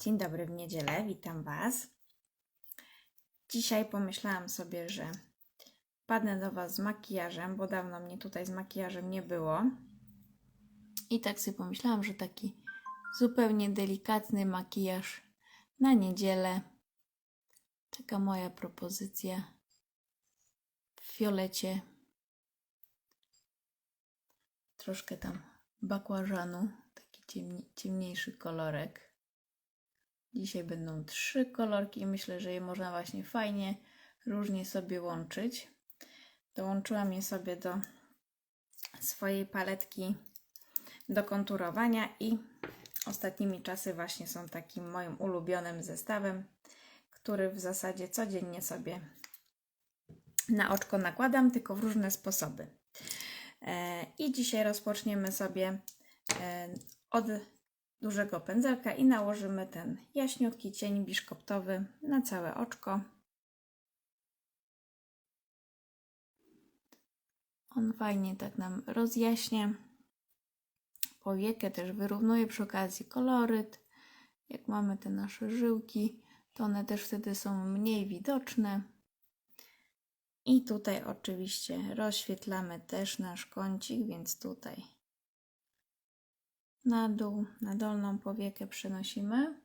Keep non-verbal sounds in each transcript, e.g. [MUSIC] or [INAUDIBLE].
Dzień dobry w niedzielę, witam Was. Dzisiaj pomyślałam sobie, że padnę do Was z makijażem, bo dawno mnie tutaj z makijażem nie było. I tak sobie pomyślałam, że taki zupełnie delikatny makijaż na niedzielę. Taka moja propozycja w fiolecie. Troszkę tam bakłażanu, taki ciemni, ciemniejszy kolorek. Dzisiaj będą trzy kolorki i myślę, że je można właśnie fajnie, różnie sobie łączyć. Dołączyłam je sobie do swojej paletki do konturowania i ostatnimi czasy właśnie są takim moim ulubionym zestawem, który w zasadzie codziennie sobie na oczko nakładam, tylko w różne sposoby. E, I dzisiaj rozpoczniemy sobie e, od dużego pędzelka i nałożymy ten jaśniutki cień biszkoptowy na całe oczko. On fajnie tak nam rozjaśnia. Powiekę też wyrównuje przy okazji koloryt. Jak mamy te nasze żyłki, to one też wtedy są mniej widoczne. I tutaj oczywiście rozświetlamy też nasz kącik, więc tutaj na dół, na dolną powiekę przenosimy.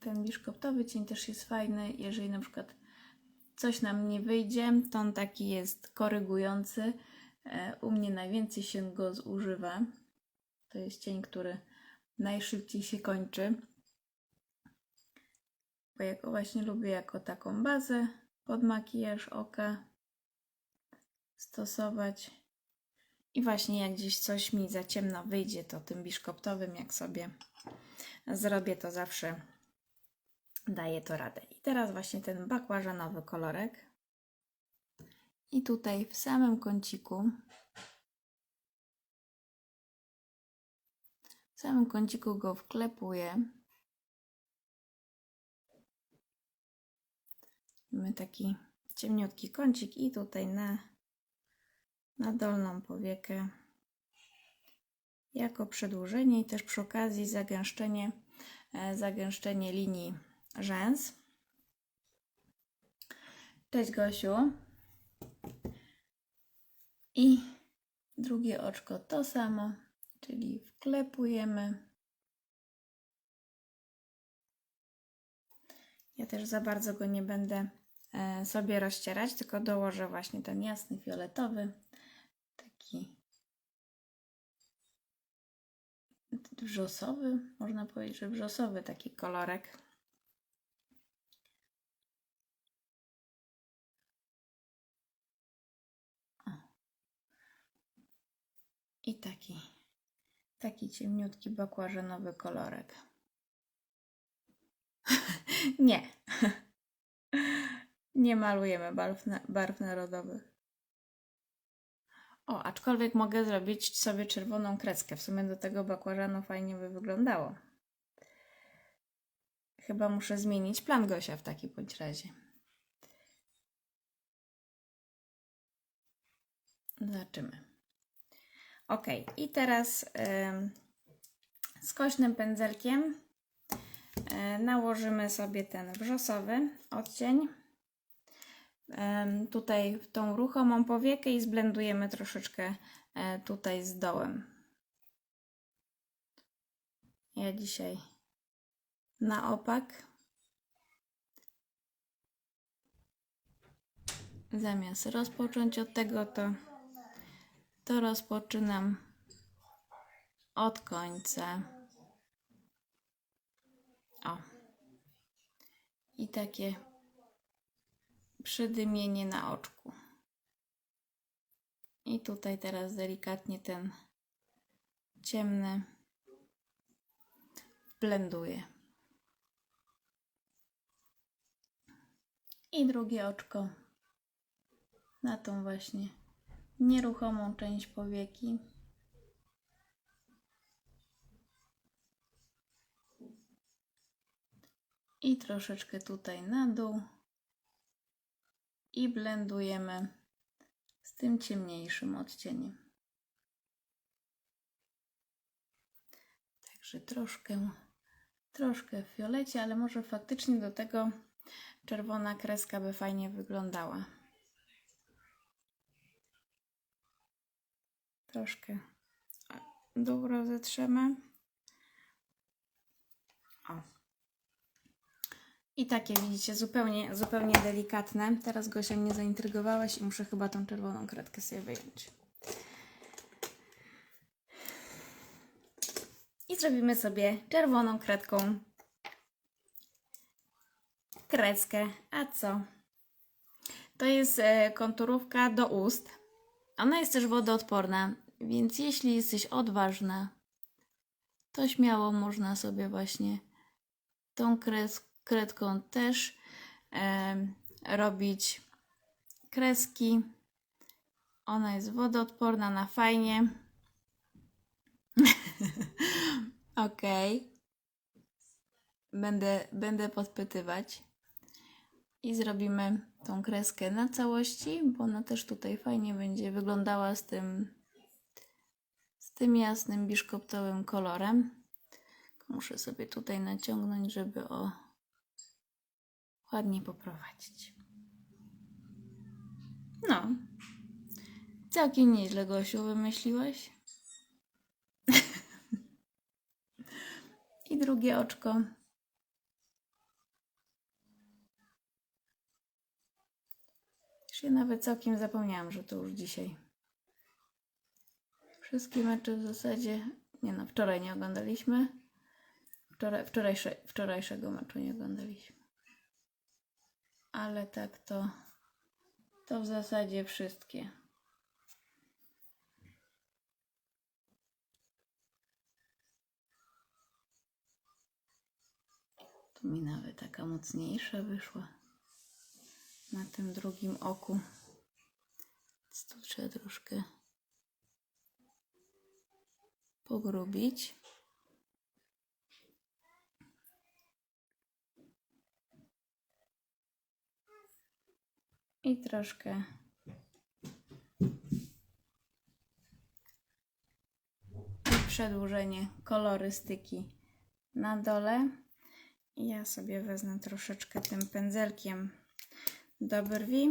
Ten biszkoptowy cień też jest fajny, jeżeli na przykład coś nam nie wyjdzie, to on taki jest korygujący. E, U mnie najwięcej się go zużywa. To jest cień, który najszybciej się kończy. Bo ja właśnie lubię jako taką bazę pod makijaż oka stosować. I właśnie jak gdzieś coś mi za ciemno wyjdzie, to tym biszkoptowym, jak sobie zrobię, to zawsze daje to radę. I teraz właśnie ten bakłażanowy kolorek. I tutaj w samym kąciku, w samym kąciku go wklepuję. Mamy taki ciemniutki kącik i tutaj na, na dolną powiekę jako przedłużenie i też przy okazji zagęszczenie, e, zagęszczenie linii rzęs. Cześć Gosiu. I drugie oczko to samo, czyli wklepujemy. Ja też za bardzo go nie będę sobie rozcierać, tylko dołożę właśnie ten jasny fioletowy, taki wrzosowy, można powiedzieć, że taki kolorek. O. I taki, taki ciemniutki bakłażanowy kolorek. [LAUGHS] Nie. [LAUGHS] Nie malujemy barw, na- barw narodowych. O, aczkolwiek mogę zrobić sobie czerwoną kreskę. W sumie do tego bakłażanu fajnie by wyglądało. Chyba muszę zmienić plan Gosia w takim bądź razie. Zobaczymy. Ok, i teraz ym, skośnym pędzelkiem E, nałożymy sobie ten wrzosowy odcień. Tutaj w tą ruchomą powiekę i zblendujemy troszeczkę e, tutaj z dołem. Ja dzisiaj na opak. Zamiast rozpocząć od tego, to, to rozpoczynam od końca. O. I takie przydymienie na oczku. I tutaj teraz delikatnie ten ciemny blenduję. I drugie oczko na tą właśnie nieruchomą część powieki. i troszeczkę tutaj na dół i blendujemy z tym ciemniejszym odcieniem. Także troszkę, troszkę w fiolecie, ale może faktycznie do tego czerwona kreska by fajnie wyglądała. Troszkę dół rozetrzemy. I takie widzicie, zupełnie, zupełnie delikatne. Teraz Gosia mnie zaintrygowałaś i muszę chyba tą czerwoną kredkę sobie wyjąć. I zrobimy sobie czerwoną kredką kreskę. A co? To jest e, konturówka do ust. Ona jest też wodoodporna, więc jeśli jesteś odważna, to śmiało można sobie właśnie tą kres, kredką też robić kreski. Ona jest wodoodporna na fajnie. [LAUGHS] ok. Będę, będę podpytywać. I zrobimy tą kreskę na całości, bo ona też tutaj fajnie będzie wyglądała z tym, z tym jasnym biszkoptowym kolorem. Muszę sobie tutaj naciągnąć, żeby o ładnie poprowadzić. No. Całkiem nieźle, Gosiu, wymyśliłaś. [LAUGHS] I drugie oczko. Już ja nawet całkiem zapomniałam, że to już dzisiaj. Wszystkie mecze w zasadzie. Nie no, wczoraj nie oglądaliśmy. Wczoraj, wczorajsze, wczorajszego meczu nie oglądaliśmy. Ale tak to. To w zasadzie wszystkie. Tu mi nawet taka mocniejsza wyszła na tym drugim oku. Więc tu trzeba troszkę pogrubić. I troszkę i przedłużenie kolorystyki na dole. Ja sobie wezmę troszeczkę tym pędzelkiem do brwi.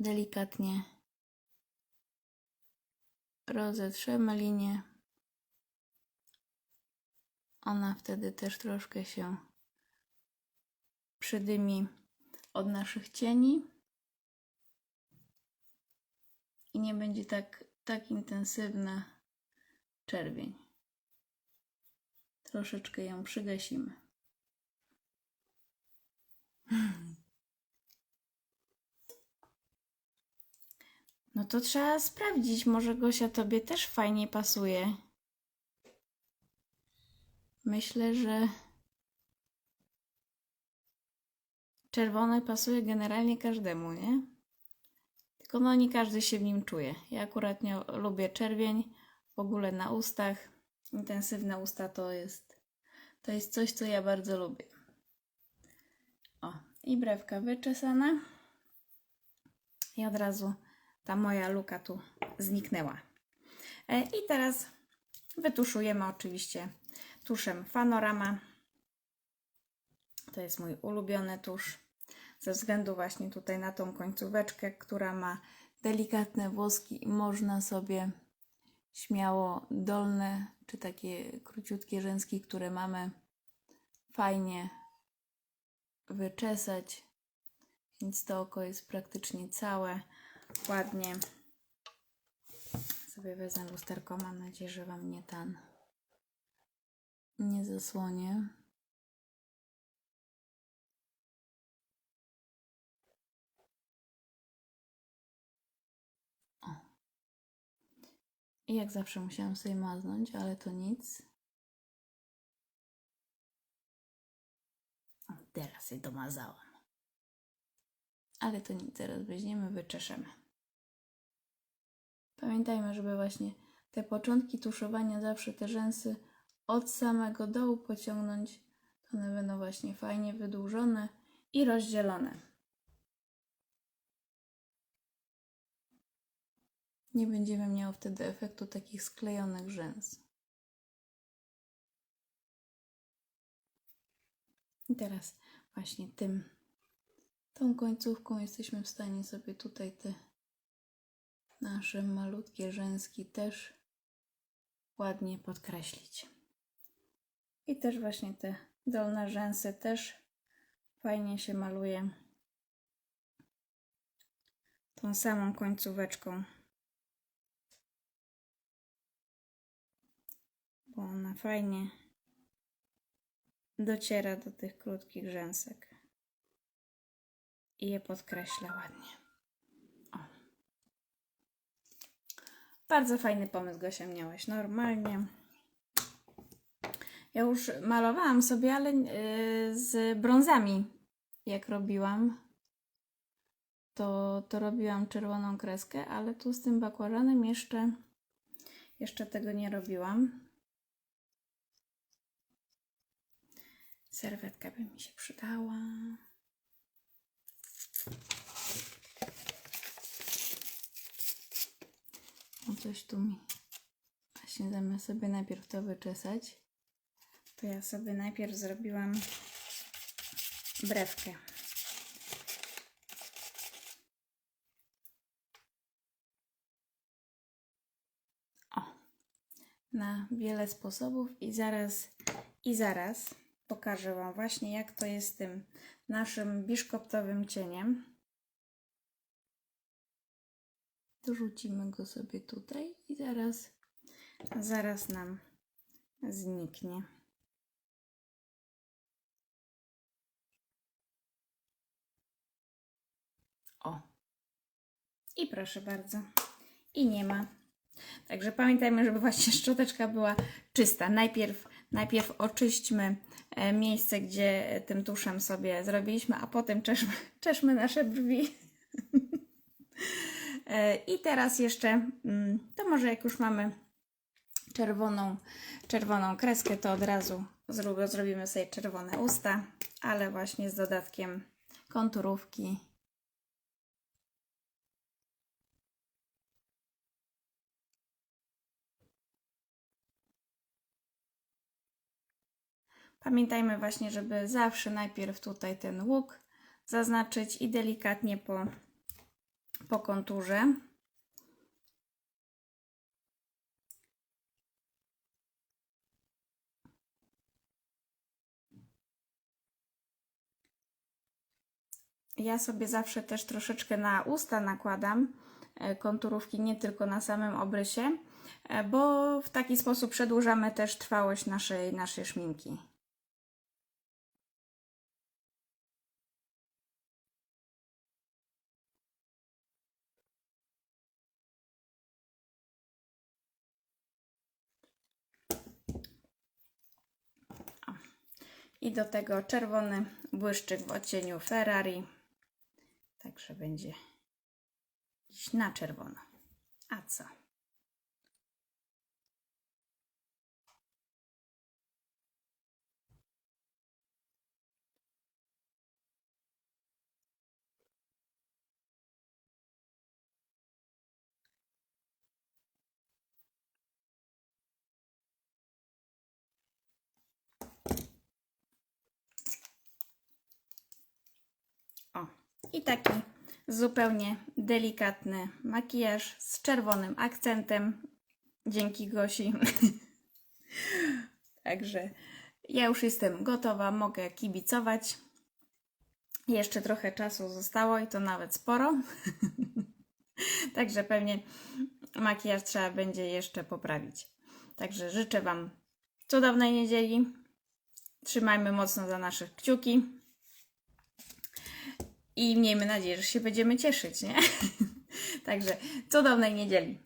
Delikatnie rozetrzemy linię. Ona wtedy też troszkę się przydymi od naszych cieni i nie będzie tak, tak intensywna czerwień. Troszeczkę ją przygasimy. [LAUGHS] No to trzeba sprawdzić. Może Gosia tobie też fajnie pasuje. Myślę, że czerwony pasuje generalnie każdemu, nie? Tylko no nie każdy się w nim czuje. Ja akurat nie lubię czerwień, w ogóle na ustach. Intensywne usta to jest, to jest coś, co ja bardzo lubię. O, i brewka wyczesana. I od razu ta moja luka tu zniknęła. E, I teraz wytuszujemy oczywiście tuszem Fanorama. To jest mój ulubiony tusz. Ze względu właśnie tutaj na tą końcóweczkę, która ma delikatne włoski można sobie śmiało dolne, czy takie króciutkie rzęski, które mamy, fajnie wyczesać. Więc to oko jest praktycznie całe ładnie. Sobie wezmę lusterko. Mam nadzieję, że Wam nie ten nie zasłonię. I jak zawsze musiałam sobie maznąć, ale to nic. Teraz je domazałam. Ale to nic, teraz weźmiemy, wyczeszemy. Pamiętajmy, żeby właśnie te początki tuszowania, zawsze te rzęsy od samego dołu pociągnąć. One będą właśnie fajnie wydłużone i rozdzielone. Nie będziemy miały wtedy efektu takich sklejonych rzęs. I teraz właśnie tym, tą końcówką jesteśmy w stanie sobie tutaj te nasze malutkie rzęski też ładnie podkreślić. I też właśnie te dolne rzęsy też fajnie się maluje tą samą końcóweczką. Bo ona fajnie dociera do tych krótkich rzęsek i je podkreśla ładnie. O. Bardzo fajny pomysł, Gosia, miałaś normalnie. Ja już malowałam sobie, ale yy, z brązami, jak robiłam, to, to robiłam czerwoną kreskę, ale tu z tym bakłażanem jeszcze, jeszcze tego nie robiłam. Serwetka by mi się przydała. No coś tu mi właśnie zamiast sobie najpierw to wyczesać, to ja sobie najpierw zrobiłam brewkę. O, na wiele sposobów i zaraz, i zaraz pokażę Wam właśnie jak to jest z tym naszym biszkoptowym cieniem. Dorzucimy go sobie tutaj i zaraz, zaraz nam zniknie. O. I proszę bardzo. I nie ma. Także pamiętajmy, żeby właśnie szczoteczka była czysta. Najpierw, najpierw oczyśćmy e, miejsce, gdzie tym tuszem sobie zrobiliśmy, a potem czeszmy, [LAUGHS] czeszmy nasze brwi. E, I teraz jeszcze, mm, to może jak już mamy czerwoną, czerwoną kreskę, to od razu zro- zrobimy sobie czerwone usta, ale właśnie z dodatkiem konturówki. Pamiętajmy właśnie, żeby zawsze najpierw tutaj ten łuk zaznaczyć i delikatnie po, po konturze. Ja sobie zawsze też troszeczkę na usta nakładam e, konturówki, nie tylko na samym obrysie, e, bo w taki sposób przedłużamy też trwałość naszej, naszej szminki. I do tego czerwony błyszczyk w odcieniu Ferrari. Także będzie iść na czerwono. A co? O, i taki zupełnie delikatny makijaż z czerwonym akcentem. Dzięki Gosi. [LAUGHS] Także ja już jestem gotowa, mogę kibicować. Jeszcze trochę czasu zostało i to nawet sporo. [LAUGHS] Także pewnie makijaż trzeba będzie jeszcze poprawić. Także życzę Wam cudownej niedzieli. Trzymajmy mocno za nasze kciuki. I miejmy nadzieję, że się będziemy cieszyć, nie? [LAUGHS] Także cudownej niedzieli.